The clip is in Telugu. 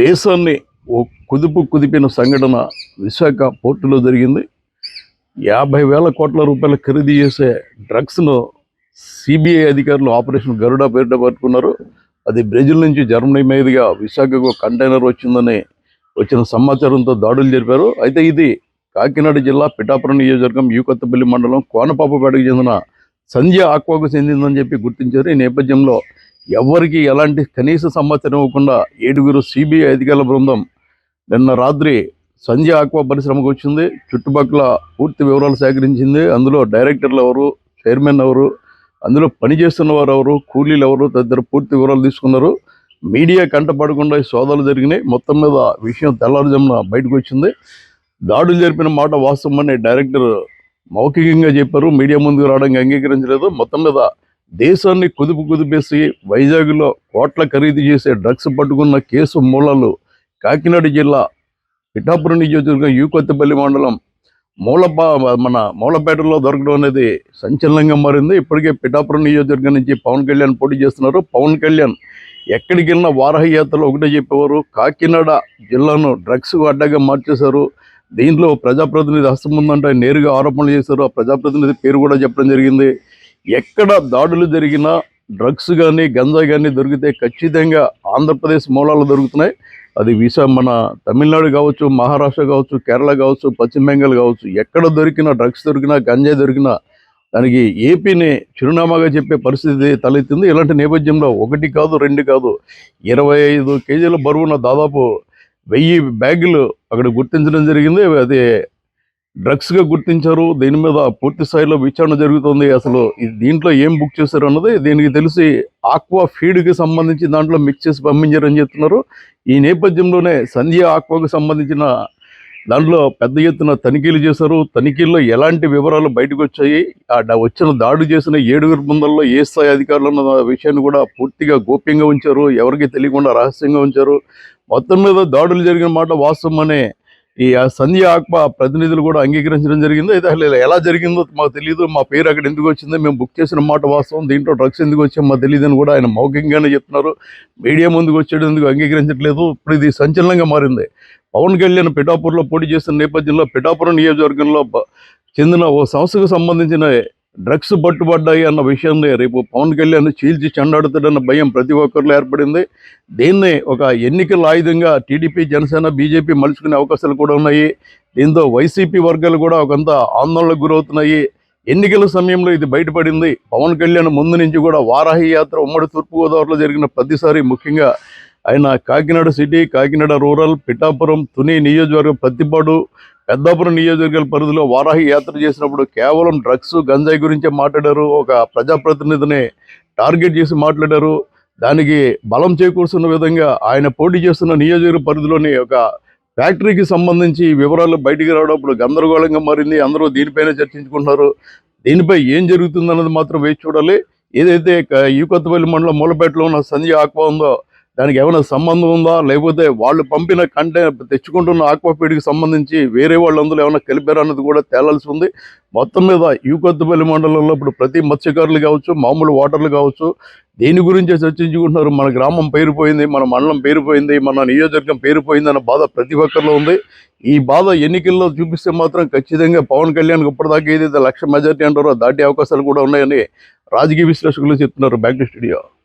దేశాన్ని ఓ కుదుపు కుదిపిన సంఘటన విశాఖ పోర్టులో జరిగింది. యాభై వేల కోట్ల రూపాయల ఖరీదు చేసే డ్రగ్స్ను సిబిఐ అధికారులు ఆపరేషన్ గరుడా పేరిట పట్టుకున్నారు. అది బ్రెజిల్ నుంచి జర్మనీ మీదుగా విశాఖకు కంటైనర్ వచ్చిందని వచ్చిన సమాచారంతో దాడులు జరిపారు. అయితే ఇది కాకినాడ జిల్లా పిఠాపురం నియోజకవర్గం యూకొత్తపల్లి మండలం కోనపాపపేటకు చెందిన సంధ్య ఆక్వాకు చెందిందని చెప్పి గుర్తించారు. ఈ నేపథ్యంలో ఎవరికి ఎలాంటి కనీస సమాచారం ఇవ్వకుండా ఏడుగురు సిబిఐ అధికారుల బృందం నిన్న రాత్రి సంధ్య ఆక్వా పరిశ్రమకు వచ్చింది. చుట్టుపక్కల పూర్తి వివరాలు సేకరించింది. అందులో డైరెక్టర్లు ఎవరు చైర్మన్ ఎవరు అందులో పనిచేస్తున్న వారు ఎవరు కూలీలు ఎవరు తదితర పూర్తి వివరాలు తీసుకున్నారు. మీడియా కంటపడకుండా ఈ సోదాలు జరిగినాయి. మొత్తం మీద విషయం తెల్లారుజామున బయటకు వచ్చింది. దాడులు జరిపిన మాట వాస్తవమని డైరెక్టర్ మౌఖికంగా చెప్పారు. మీడియా ముందుకు రావడానికి అంగీకరించలేదు. మొత్తం మీద దేశాన్ని కుదుపు కుదిపేసి వైజాగ్లో కోట్ల ఖరీదు చేసే డ్రగ్స్ పట్టుకున్న కేసు మూలాలు కాకినాడ జిల్లా పిఠాపురం నియోజకవర్గం యూకొత్తపల్లి మండలం మూలపా మన మూలపేటలో దొరకడం అనేది సంచలనంగా మారింది. ఇప్పటికే పిఠాపురం నియోజకవర్గం నుంచి పవన్ కళ్యాణ్ పోటీ చేస్తున్నారు. పవన్ కళ్యాణ్ ఎక్కడికి వెళ్ళిన వారహయాత్రలో ఒకటే చెప్పేవారు. కాకినాడ జిల్లాను డ్రగ్స్ అడ్డగా మార్చేశారు. దీంట్లో ప్రజాప్రతినిధి హస్తం ఉందంటే నేరుగా ఆరోపణలు చేశారు. ఆ ప్రజాప్రతినిధి పేరు కూడా చెప్పడం జరిగింది. ఎక్కడ దాడులు జరిగినా డ్రగ్స్ కానీ గంజా కానీ దొరికితే ఖచ్చితంగా ఆంధ్రప్రదేశ్ మూలాలు దొరుకుతున్నాయి. అది విశా మన తమిళనాడు కావచ్చు మహారాష్ట్ర కావచ్చు కేరళ కావచ్చు పశ్చిమ బెంగాల్ కావచ్చు ఎక్కడ దొరికినా డ్రగ్స్ దొరికినా గంజా దొరికినా దానికి ఏపీని చిరునామాగా చెప్పే పరిస్థితి తలెత్తింది. ఇలాంటి నేపథ్యంలో ఒకటి కాదు రెండు కాదు ఇరవై ఐదు కేజీల బరువున దాదాపు వెయ్యి బ్యాగులు అక్కడ గుర్తించడం జరిగింది. అది డ్రగ్స్గా గుర్తించారు. దీని మీద పూర్తి స్థాయిలో విచారణ జరుగుతుంది. అసలు దీంట్లో ఏం బుక్ చేశారు అన్నది దీనికి తెలిసి ఆక్వా ఫీడ్కి సంబంధించి దాంట్లో మిక్స్ చేసి పంపించారని చెప్తున్నారు. ఈ నేపథ్యంలోనే సంధ్య ఆక్వాకు సంబంధించిన దాంట్లో పెద్ద ఎత్తున తనిఖీలు చేశారు. తనిఖీల్లో ఎలాంటి వివరాలు బయటకు వచ్చాయి ఆ వచ్చిన దాడి చేసిన ఏడుగురు బృందంలో ఏ స్థాయి అధికారులు అన్న విషయాన్ని కూడా పూర్తిగా గోప్యంగా ఉంచారు. ఎవరికి తెలియకుండా రహస్యంగా ఉంచారు. మొత్తం మీద దాడులు జరిగిన మాట వాస్తవం అనే ఈ సంధి సంధ్య ఆత్మ ప్రతినిధులు కూడా అంగీకరించడం జరిగింది అయితే అసలు ఎలా జరిగిందో మాకు తెలియదు మా పేరు అక్కడ ఎందుకు వచ్చిందో మేము బుక్ చేసిన మాట వాస్తవం దీంట్లో డ్రగ్స్ ఎందుకు వచ్చాయో మాకు తెలియదు అని కూడా ఆయన మౌఖికంగానే చెప్తున్నారు. మీడియా ముందుకు వచ్చేందుకు అంగీకరించట్లేదు? ఇప్పుడు ఇది సంచలనంగా మారింది. పవన్ కళ్యాణ్ పిఠాపూర్లో పోటీ చేస్తున్న నేపథ్యంలో పిఠాపురం నియోజకవర్గంలో చెందిన ఓ సంస్థకు సంబంధించిన డ్రగ్స్ పట్టుబడ్డాయి అన్న విషయాన్ని రేపు పవన్ కళ్యాణ్ చీల్చి చెండాడుతాడన్న భయం ప్రతి ఒక్కరిలో ఏర్పడింది. దీన్ని ఒక ఎన్నికల ఆయుధంగా టీడీపీ జనసేన బీజేపీ మలుచుకునే అవకాశాలు కూడా ఉన్నాయి. దీంతో వైసీపీ వర్గాలు కూడా ఒకంత ఆందోళనకు గురవుతున్నాయి. ఎన్నికల సమయంలో ఇది బయటపడింది. పవన్ కళ్యాణ్ ముందు నుంచి కూడా వారాహి యాత్ర ఉమ్మడి తూర్పుగోదావరిలో జరిగిన ప్రతిసారి ముఖ్యంగా ఆయన కాకినాడ సిటీ కాకినాడ రూరల్ పిఠాపురం తుని నియోజకవర్గం ప్రతిపాడు పెద్దాపురం నియోజకవర్గాల పరిధిలో వారాహి యాత్ర చేసినప్పుడు కేవలం డ్రగ్స్ గంజాయి గురించే మాట్లాడారు. ఒక ప్రజాప్రతినిధిని టార్గెట్ చేసి మాట్లాడారు. దానికి బలం చేకూరుస్తున్న విధంగా ఆయన పోటీ చేస్తున్న నియోజకవర్గ పరిధిలోని ఒక ఫ్యాక్టరీకి సంబంధించి వివరాలు బయటికి రావడం ఇప్పుడు గందరగోళంగా మారింది. అందరూ దీనిపైన చర్చించుకుంటున్నారు. దీనిపై ఏం జరుగుతుందన్నది మాత్రం వేచి చూడాలి. ఏదైతే ఈ కొత్తపల్లి మండలం మూలపేటలో ఉన్న సంజయ్ ఆక్వా ఉందో దానికి ఏమైనా సంబంధం ఉందా? లేకపోతే వాళ్ళు పంపిన కంటెంట్ తెచ్చుకుంటున్న ఆక్వాఫీడ్కి సంబంధించి వేరే వాళ్ళు అందులో ఏమైనా కలిపారా అన్నది కూడా తేలాల్సి ఉంది. మొత్తం మీద ఈ కొత్తపల్లి మండలంలో ఇప్పుడు ప్రతి మత్స్యకారులు కావచ్చు మామూలు వాటర్లు కావచ్చు దేని గురించే చర్చించుకుంటున్నారు? మన గ్రామం పేరుపోయింది మన మండలం పేరుపోయింది మన నియోజకవర్గం పేరుపోయింది అన్న బాధ ప్రతి ఒక్కరిలో ఉంది. ఈ బాధ ఎన్నికల్లో చూపిస్తే మాత్రం ఖచ్చితంగా పవన్ కళ్యాణ్ ఇప్పటిదాకా ఏదైతే లక్ష మెజార్టీ అంటారో దాటే అవకాశాలు కూడా ఉన్నాయని రాజకీయ విశ్లేషకులు చెప్తున్నారు బ్యాక్ టు స్టూడియో.